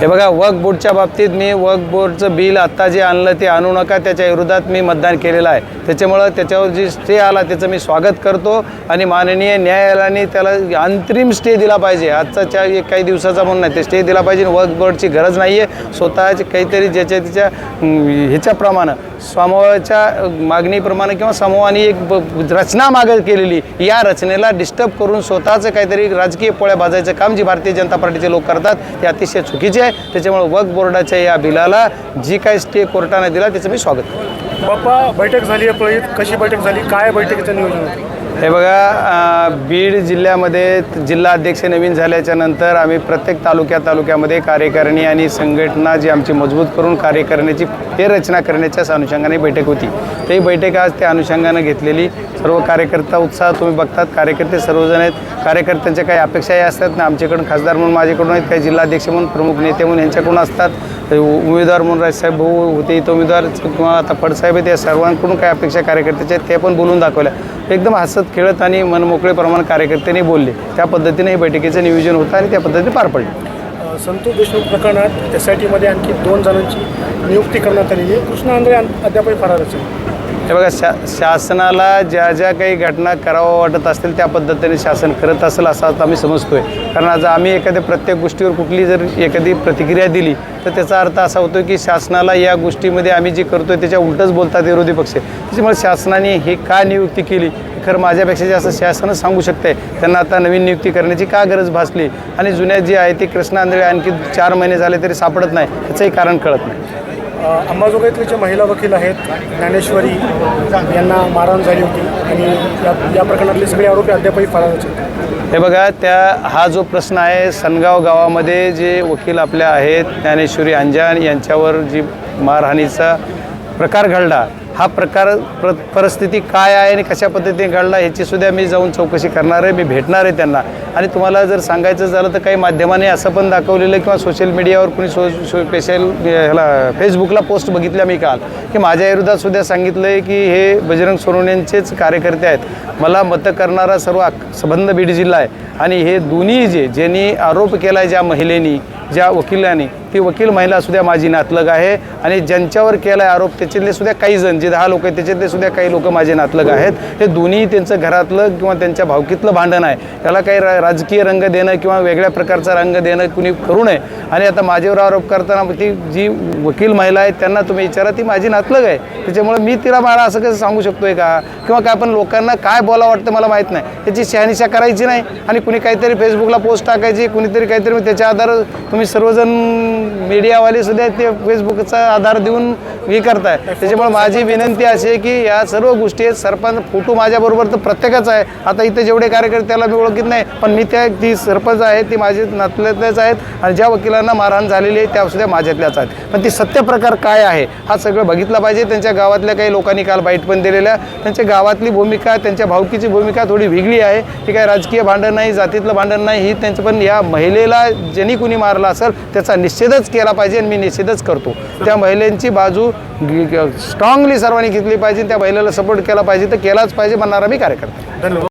हे बघा वर्कबोर्डच्या बाबतीत मी वक्फ बोर्डचं बिल आत्ता जे आणलं ते आणू नका त्याच्या विरोधात मी मतदान केलेलं आहे. त्याच्यामुळं त्याच्यावर जी स्टे आला त्याचं मी स्वागत करतो आणि माननीय न्यायालयाने त्याला अंतरिम स्टे दिला पाहिजे. आजचा एक काही दिवसाचा म्हणून नाही ते स्टे दिला पाहिजे वक्फ बोर्डची गरज नाही आहे स्वतःची काहीतरी ज्याच्या त्याच्या ह्याच्याप्रमाणे समूहाच्या मागणीप्रमाणे किंवा समूहाने एक ब- रचना मागं केलेली या रचनेला डिस्टर्ब करून स्वतःचं काहीतरी राजकीय पोळ्या भाजायचं काम जी भारतीय जनता पार्टीचे लोक करतात ते अतिशय चुकीचे आहे. त्याच्यामुळे वक्फ बोर्डाच्या या बिलाला जी काही स्टे कोर्टाने दिला त्याचं मी स्वागत करतो. बाप्पा बैठक झाली आहे कशी बैठक झाली? काय बैठकीचं नियोजन हे बघा बीड जिल्ह्यामध्ये जिल्हा अध्यक्ष नवीन झाल्याच्यानंतर आम्ही प्रत्येक तालुक्या तालुक्यामध्ये कार्यकारिणी आणि संघटना जी आमची मजबूत करून कार्य करण्याची फेररचना करण्याच्याच अनुषंगाने बैठक होती. ते बैठक आज त्या अनुषंगानं घेतलेली. सर्व कार्यकर्ता उत्साह तुम्ही बघतात. कार्यकर्ते सर्वजण आहेत. कार्यकर्त्यांच्या काही अपेक्षाही असतात ना? आमच्याकडून खासदार म्हणून माझ्याकडून आहेत. काही जिल्हाध्यक्ष म्हणून प्रमुख नेते म्हणून यांच्याकडून असतात. तर उमेदवार म्हणून राजसाहेब भाऊ होते इथं उमेदवार किंवा आता फडसाहेब आहेत या सर्वांकडून काय अपेक्षा कार्यकर्त्याच्या आहेत ते पण बोलून दाखवल्या. एकदम हसत खेळत आणि मनमोकळेप्रमाणे कार्यकर्त्यांनी बोलले. त्या पद्धतीने हे बैठकीचं नियोजन होतं आणि त्या पद्धतीने पार पडले. संतोष देशमुख प्रकरणात एस आय टीमध्ये आणखी दोन जणांची नियुक्ती करण्यात आलेली आहे. कृष्णा आंध्रे अन- अद्यापही फरार असेल हे बघा शा शासनाला ज्या ज्या काही घटना करावं वाटत असतील त्या पद्धतीने शासन करत असेल असं आता आम्ही समजतोय. कारण आज आम्ही एखाद्या प्रत्येक गोष्टीवर कुठली जर एखादी प्रतिक्रिया दिली तर त्याचा अर्थ असा होतो की शासनाला या गोष्टीमध्ये आम्ही जे करतोय त्याच्या उलटच बोलतात विरोधी पक्ष. त्याच्यामुळे शासनाने हे का नियुक्ती केली? खरं माझ्यापेक्षा जास्त शासनच सांगू शकते त्यांना आता नवीन नियुक्ती करण्याची का गरज भासली? आणि जुन्या जी आहे ती कृष्णा आंधळे आणखी चार महिने झाले तरी सापडत नाही. याचंही कारण कळत नाही. अंबाजोगाईतले जे महिला वकील आहेत ज्ञानेश्वरी यांना मारहाण झाली होती आणि या या प्रकरणातले सगळे आरोपी अद्यापही फरार आहेत. हे बघा त्या हा जो प्रश्न आहे सनगाव गावामध्ये जे वकील आपल्या आहेत ज्ञानेश्वरी अंजान यांच्यावर जी मारहाणीचा प्रकार घडला हा प्रकार प्र परिस्थिती काय आहे आणि कशा पद्धतीने घडला ह्याची सुद्धा मी जाऊन चौकशी करणार आहे मी भेटणार आहे त्यांना. आणि तुम्हाला जर सांगायचं झालं तर काही माध्यमाने असं पण दाखवलेलं किंवा सोशल मीडियावर कुणी सो सो स्पेशल ह्याला फेसबुकला पोस्ट बघितल्या मी काल की माझ्या विरोधात सुद्धा सांगितलं आहे की हे बजरंग सोनवणेंचेच कार्यकर्ते आहेत. मला मतं करणारा सर्व अक- संबंध बीड जिल्हा आहे. आणि हे दोन्ही जे ज्यांनी आरोप केला आहे ज्या महिलेनी ज्या वकिलांनी ती वकील महिला सुद्धा माझी नातलग आहे. आणि ज्यांच्यावर केला आहे आरोप त्याच्यातले सुद्धा काही जण जे दहा लोक आहेत त्याच्यातले सुद्धा काही लोक माझे नातलग आहेत. हे दोन्ही त्यांचं घरातलं किंवा त्यांच्या भावकीतलं भांडण आहे. त्याला काही रा राजकीय रंग देणं किंवा वेगळ्या प्रकारचा रंग देणं कुणी करू नये. आणि आता माझ्यावर आरोप करताना ती जी वकील महिला आहे त्यांना तुम्ही विचारा ती माझी नातलग आहे. त्याच्यामुळे मी तिला मला असं कसं सांगू शकतोय का? किंवा काय पण लोकांना काय बोला वाटतं मला माहीत नाही. त्याची शहानिशा करायची नाही. आणि कुणी काहीतरी फेसबुकला पोस्ट टाकायची कुणीतरी काहीतरी त्याच्या आधार तुम्ही सर्वजण मीडियावाले सुद्धा ते फेसबुकचा आधार देऊन हे करताय. त्याच्यामुळे माझी विनंती अशी आहे की या सर्व गोष्टी आहेत. सरपंच फोटो माझ्याबरोबर तर प्रत्येकाचा आहे. आता इथे जेवढे कार्यकर्ते त्याला मी ओळखीत नाही पण मी त्या ती सरपंच आहे ती माझी नातल्यातल्याच आहेत आणि ज्या वकिलांना मारहाण झालेली आहे त्या सुद्धा माझ्यातल्याच आहेत. पण ती सत्य प्रकार काय आहे हा सगळं बघितला पाहिजे. त्यांच्या गावातल्या काही लोकांनी काल बाईट पण दिलेल्या. त्यांच्या गावातली भूमिका त्यांच्या भावकीची भूमिका थोडी वेगळी आहे. की काय राजकीय भांडण नाही जातीतलं भांडण नाही. ही त्यांचं पण या महिलेला ज्यांनी कुणी मारला असेल त्याचा निषेधच केला पाहिजे आणि मी निषेधच करतो. त्या महिलांची बाजू स्ट्रॉंगली सर्वांनी घेतली पाहिजे त्या महिलेला सपोर्ट केला पाहिजे तर केलाच पाहिजे म्हणणारा मी कार्यकर्ता. धन्यवाद.